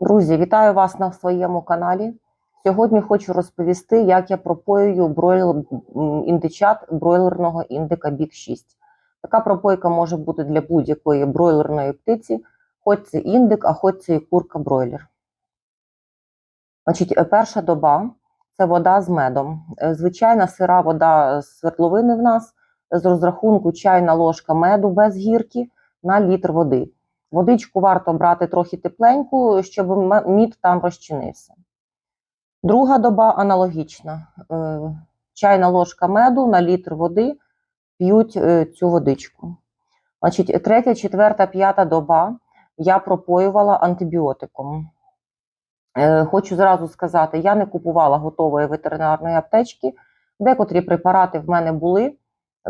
Друзі, вітаю вас на своєму каналі. Сьогодні хочу розповісти, як я пропоюю бройлер, індичат бройлерного індика Бік 6. Така пропойка може бути для будь-якої бройлерної птиці, хоч це індик, а хоч це і курка бройлер. Значить, е, перша доба це вода з медом. Е, Звичайна сира вода з свердловини в нас з розрахунку чайна ложка меду без гірки на літр води. Водичку варто брати трохи тепленьку, щоб мід там розчинився. Друга доба аналогічна. Е, Чайна ложка меду на літр води п'ють е, цю водичку. Значить, третя, четверта, п'ята доба я пропоювала антибіотиком. Е, Хочу зразу сказати, я не купувала готової ветеринарної аптечки. Декотрі препарати в мене були,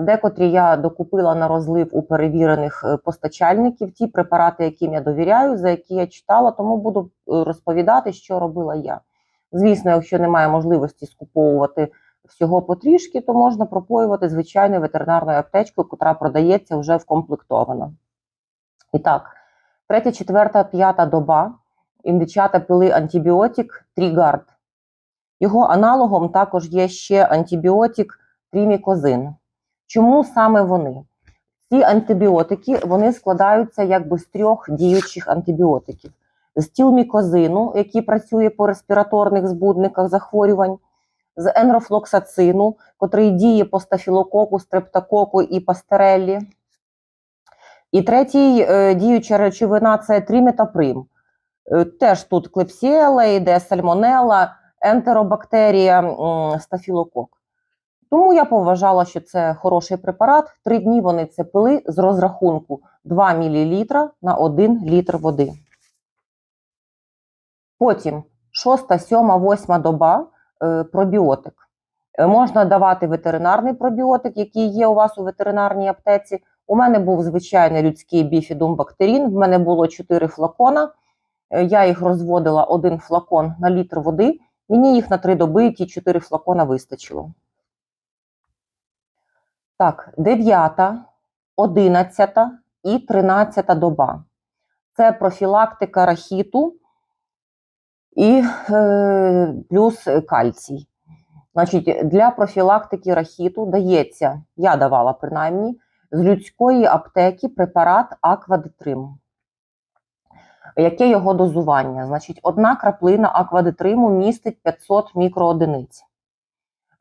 декотрі я докупила на розлив у перевірених е, постачальників. Ті препарати, яким я довіряю, за які я читала, тому буду е, розповідати, що робила я. Звісно, якщо немає можливості скуповувати всього потрішки, то можна пропоювати звичайною ветеринарною аптечкою, яка продається вже вкомплектована. І так, третя, четверта, п'ята доба індичата пили антибіотик Трігард. Його аналогом також є ще антибіотик Трімікозин. Чому саме вони? Ці антибіотики вони складаються якби з трьох діючих антибіотиків: з тілмікозину, який працює по респіраторних збудниках захворювань, з енрофлоксацину, котрий діє по стафілококу, стрептококу і пастереллі. І третій е, діюча речовина це тріметаприм. Е, Теж тут клепсіела, йде сальмонелла, ентеробактерія, м, стафілокок. Тому я поважала, що це хороший препарат. Три дні вони це пили з розрахунку 2 мл на 1 літр води. Потім 6, 7, 8 доба е, пробіотик. Е, Можна давати ветеринарний пробіотик, який є у вас у ветеринарній аптеці. У мене був звичайний людський біфідум бактерін. В мене було 4 флакона. Е, Я їх розводила один флакон на літр води. Мені їх на три доби ті 4 флакона вистачило. Так, 9, 11 і 13 доба. Це профілактика рахіту і е, плюс кальцій. Значить, для профілактики рахіту дається, я давала принаймні, з людської аптеки препарат Аквадетрим. Яке його дозування? Значить, одна краплина аквадетриму містить 500 мікроодиниць.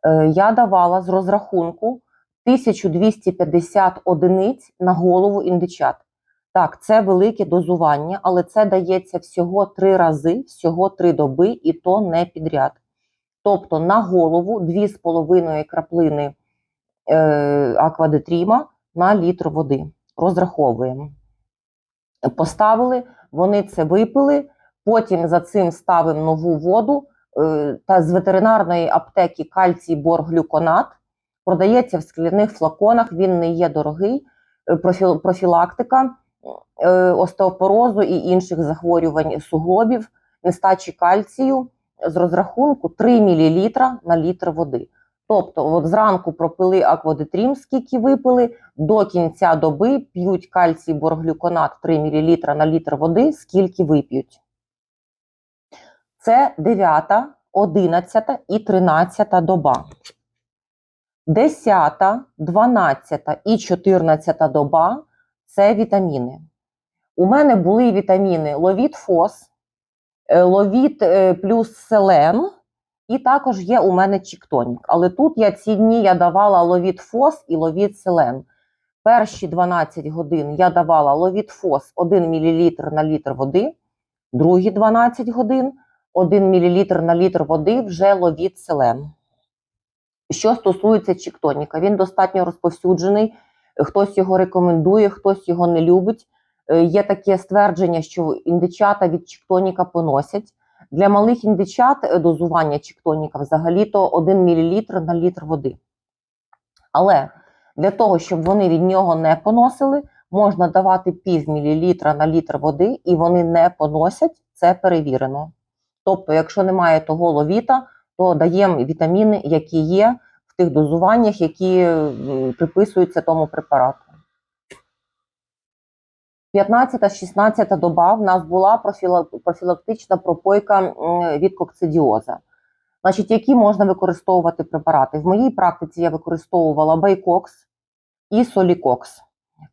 Е, я давала з розрахунку 1250 одиниць на голову індичат. Так, це велике дозування, але це дається всього три рази, всього три доби, і то не підряд. Тобто на голову 2,5 краплини е, аквадетріма на літр води. Розраховуємо. Поставили, вони це випили, потім за цим ставимо нову воду е, та з ветеринарної аптеки кальцій борглюконат. Продається в скляних флаконах, він не є дорогий. Е, профілактика е, остеопорозу і інших захворювань суглобів, нестачі кальцію з розрахунку 3 мл на літр води. Тобто, от зранку пропили аквадетрім, скільки випили, до кінця доби п'ють кальцій борглюконат 3 мл на літр води, скільки вип'ють. Це 9, 11 і 13 доба. 10, 12 і 14 доба це вітаміни. У мене були вітаміни ловіт фос, е, ловіт е, плюс селен, і також є у мене чіктонік. Але тут я ці дні я давала ловіт фос і ловіт селен. Перші 12 годин я давала ловіт фос 1 мл на літр води, другі 12 годин 1 мл на літр води вже ловіт селен. Що стосується чіктоніка, він достатньо розповсюджений. Хтось його рекомендує, хтось його не любить. Е, Є таке ствердження, що індичата від чіктоніка поносять. Для малих індичат е, дозування чіктоніка взагалі-то 1 мл на літр води. Але для того, щоб вони від нього не поносили, можна давати пів мілілітра на літр води, і вони не поносять, це перевірено. Тобто, якщо немає того ловіта, то даємо вітаміни, які є в тих дозуваннях, які приписуються тому препарату. 15-16 доба в нас була профілактична пропойка від кокцидіоза. Значить, які можна використовувати препарати? В моїй практиці я використовувала Байкокс і Солікокс.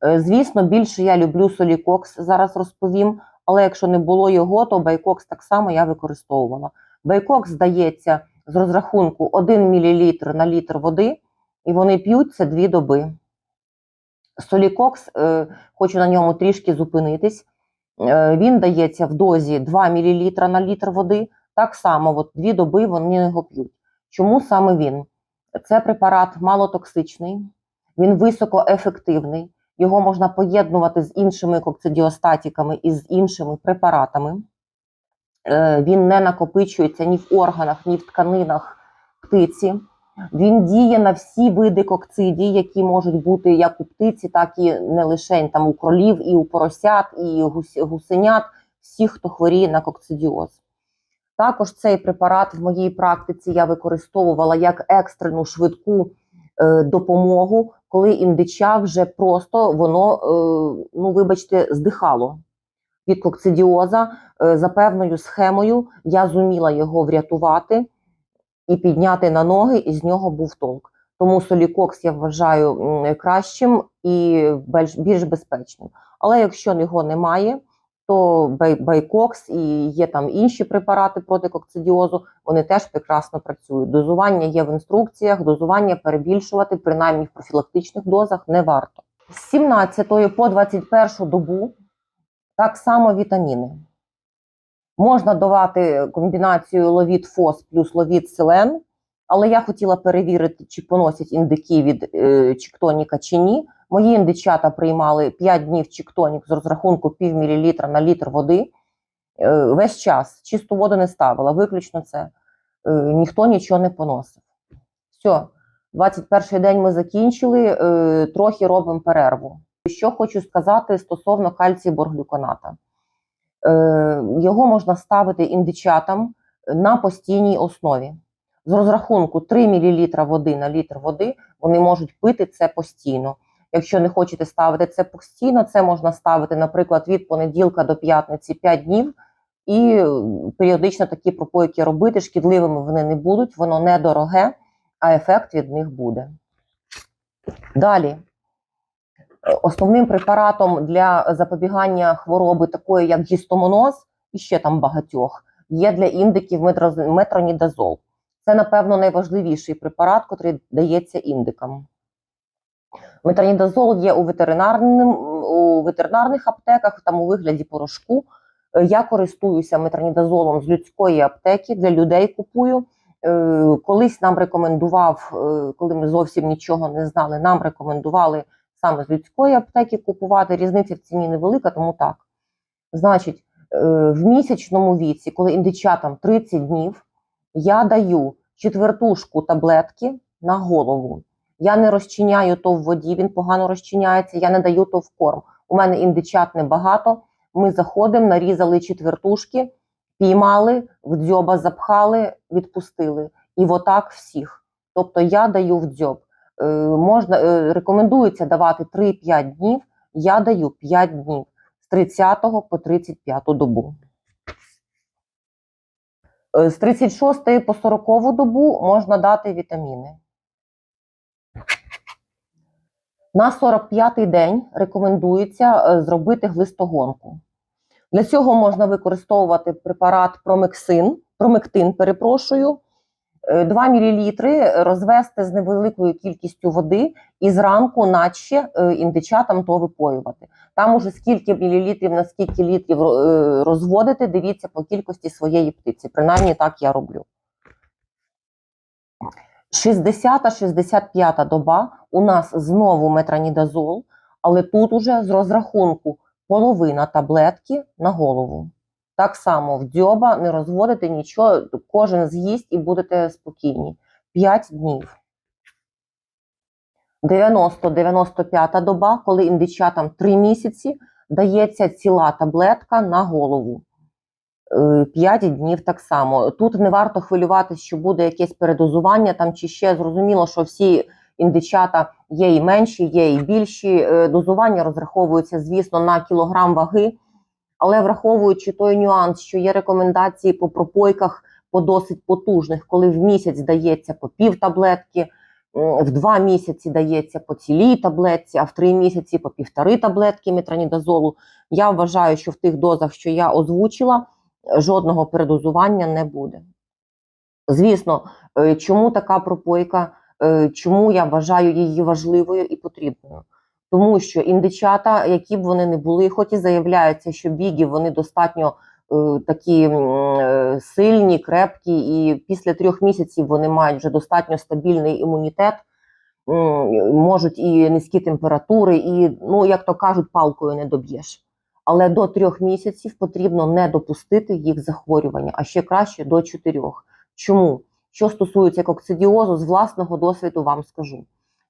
Е, Звісно, більше я люблю Солікокс, зараз розповім, але якщо не було його, то Байкокс так само я використовувала. Байкокс здається з розрахунку 1 мл на літр води, і вони п'ють це 2 доби. Солікокс, е, хочу на ньому трішки зупинитись. Е, він дається в дозі 2 мл на літр води. Так само, от дві доби вони його п'ють. Чому саме він? Це препарат малотоксичний, він високоефективний. Його можна поєднувати з іншими кокцидіостатиками і з іншими препаратами. Е, Він не накопичується ні в органах, ні в тканинах птиці. Він діє на всі види кокцидій, які можуть бути як у птиці, так і не лише там у кролів, і у поросят, і гусенят, всіх, хто хворіє на кокцидіоз. Також цей препарат в моїй практиці я використовувала як екстрену швидку е, допомогу, коли індича вже просто воно, е, ну вибачте, здихало від кокцидіоза. Е, за певною схемою я зуміла його врятувати і підняти на ноги, і з нього був толк. Тому солікокс я вважаю кращим і більш, безпечним. Але якщо його немає, то байкокс і є там інші препарати проти кокцидіозу, вони теж прекрасно працюють. Дозування є в інструкціях, дозування перебільшувати, принаймні в профілактичних дозах, не варто. З 17 по 21 добу так само вітаміни. Можна давати комбінацію ловіт фос плюс ловіт селен, але я хотіла перевірити, чи поносять індики від е, чіктоніка чи ні. Мої індичата приймали 5 днів чіктонік з розрахунку пів мілілітра на літр води. Е, весь час чисту воду не ставила, виключно це. Е, ніхто нічого не поносив. Все, 21 день ми закінчили, е, трохи робимо перерву. Що хочу сказати стосовно кальцію борглюконата. Е, його можна ставити індичатам на постійній основі. З розрахунку 3 мл води на літр води вони можуть пити це постійно. Якщо не хочете ставити це постійно, це можна ставити, наприклад, від понеділка до п'ятниці 5 днів, і е, періодично такі пропойки робити. Шкідливими вони не будуть, воно недороге, а ефект від них буде. Далі. Основним препаратом для запобігання хвороби, такої як гістомоноз, і ще там багатьох, є для індиків метронідазол. Це, напевно, найважливіший препарат, який дається індикам. Метронідазол є у, у ветеринарних аптеках, там у вигляді порошку. Я користуюся метронідазолом з людської аптеки, для людей купую. Е, Колись нам рекомендував, е, коли ми зовсім нічого не знали, нам рекомендували саме з людської аптеки купувати. Різниця в ціні невелика, тому так. Значить, е, в місячному віці, коли індичатам 30 днів, я даю четвертушку таблетки на голову. Я не розчиняю то в воді, він погано розчиняється, я не даю то в корм. У мене індичат небагато. Ми заходимо, нарізали четвертушки, піймали, в дзьоба запхали, відпустили. І отак всіх. Тобто я даю в дзьоб. Е, можна, е, рекомендується давати 3-5 днів, я даю 5 днів з 30 по 35 добу. Е, З 36 по 40 добу можна дати вітаміни. На 45-й день рекомендується зробити глистогонку. Для цього можна використовувати препарат промексин, промектин, перепрошую, 2 мл розвести з невеликою кількістю води і зранку наче е, індичатам то випоювати. Там уже скільки мілілітрів на скільки літрів е, розводити, дивіться по кількості своєї птиці. Принаймні так я роблю. 60-65 доба у нас знову метронідазол, але тут уже з розрахунку половина таблетки на голову. Так само в дзьоба не розводите нічого, кожен з'їсть і будете спокійні. 5 днів. 90-95 доба, коли індичатам 3 місяці, дається ціла таблетка на голову. 5 днів так само. Тут не варто хвилюватися, що буде якесь передозування там чи ще зрозуміло, що всі індичата є і менші, є і більші. Е, Дозування розраховується, звісно, на кілограм ваги, але враховуючи той нюанс, що є рекомендації по пропойках по досить потужних, коли в місяць дається по пів таблетки, в два місяці дається по цілій таблетці, а в три місяці по півтори таблетки метранідазолу. Я вважаю, що в тих дозах, що я озвучила, жодного передозування не буде. Звісно, е, чому така пропойка, е, чому я вважаю її важливою і потрібною? Тому що індичата, які б вони не були, хоч і заявляються, що біги вони достатньо е, такі е, сильні, крепкі, і після трьох місяців вони мають вже достатньо стабільний імунітет, м, можуть і низькі температури, і, ну, як то кажуть, палкою не доб'єш. Але до трьох місяців потрібно не допустити їх захворювання, а ще краще до чотирьох. Чому? Що стосується кокцидіозу, з власного досвіду вам скажу.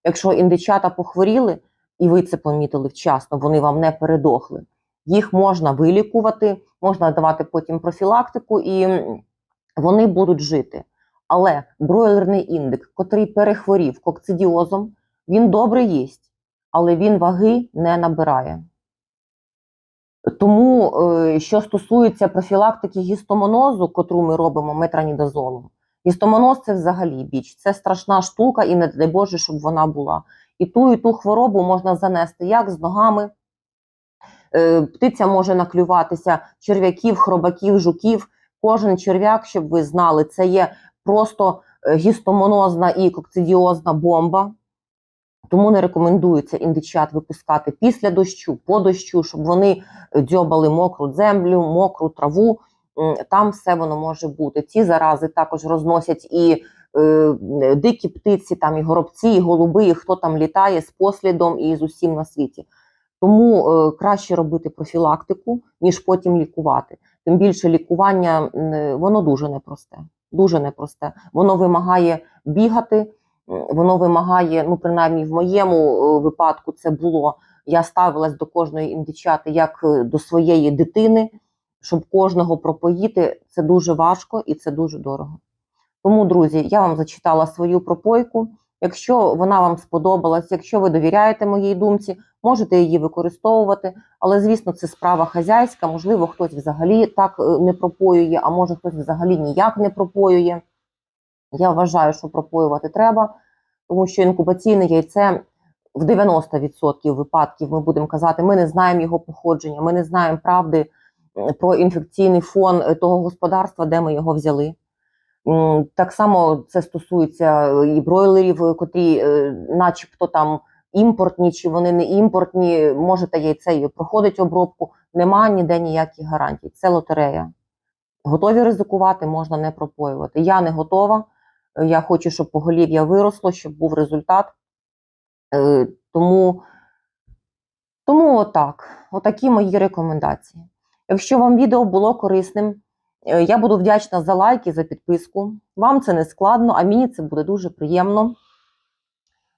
Якщо індичата похворіли, і ви це помітили вчасно, вони вам не передохли, їх можна вилікувати, можна давати потім профілактику, і вони будуть жити. Але бройлерний індик, котрий перехворів кокцидіозом, він добре їсть, але він ваги не набирає. Тому, е, що стосується профілактики гістомонозу, котру ми робимо метранідазолом, гістомоноз це взагалі біч. Це страшна штука, і не дай Боже, щоб вона була. І ту, і ту хворобу можна занести як з ногами. Е, Птиця може наклюватися черв'яків, хробаків, жуків. Кожен черв'як, щоб ви знали, це є просто е, гістомонозна і кокцидіозна бомба. Тому не рекомендується індичат випускати після дощу, по дощу, щоб вони дзьобали мокру землю, мокру траву. Там все воно може бути. Ці зарази також розносять і е, дикі птиці, там і горобці, і голуби, і хто там літає з послідом і з усім на світі. Тому е, краще робити профілактику, ніж потім лікувати. Тим більше лікування м, воно дуже непросте. Дуже непросте. Воно вимагає бігати, воно вимагає, ну принаймні в моєму е, випадку це було. Я ставилась до кожної індичати як е, до своєї дитини, щоб кожного пропоїти. Це дуже важко і це дуже дорого. Тому, друзі, я вам зачитала свою пропойку. Якщо вона вам сподобалась, якщо ви довіряєте моїй думці, можете її використовувати. Але, звісно, це справа хазяйська. Можливо, хтось взагалі так е, не пропоює, а може хтось взагалі ніяк не пропоює. Я вважаю, що пропоювати треба, тому що інкубаційне яйце в 90% випадків ми будемо казати, ми не знаємо його походження, ми не знаємо правди про інфекційний фон е, того господарства, де ми його взяли. Так само це стосується е, і бройлерів, е, котрі, е, начебто там імпортні, чи вони не імпортні, можете яйце і проходить обробку. Нема ніде ніяких гарантій. Це лотерея. Готові ризикувати, можна не пропоювати. Я не готова. Е, Я хочу, щоб поголів'я виросло, щоб був результат. Е, Тому, тому отак. Отакі мої рекомендації. Якщо вам відео було корисним, е, я буду вдячна за лайки, за підписку. Вам це не складно, а мені це буде дуже приємно.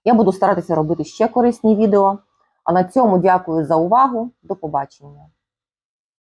Я буду старатися робити ще корисні відео. А на цьому дякую за увагу. До побачення.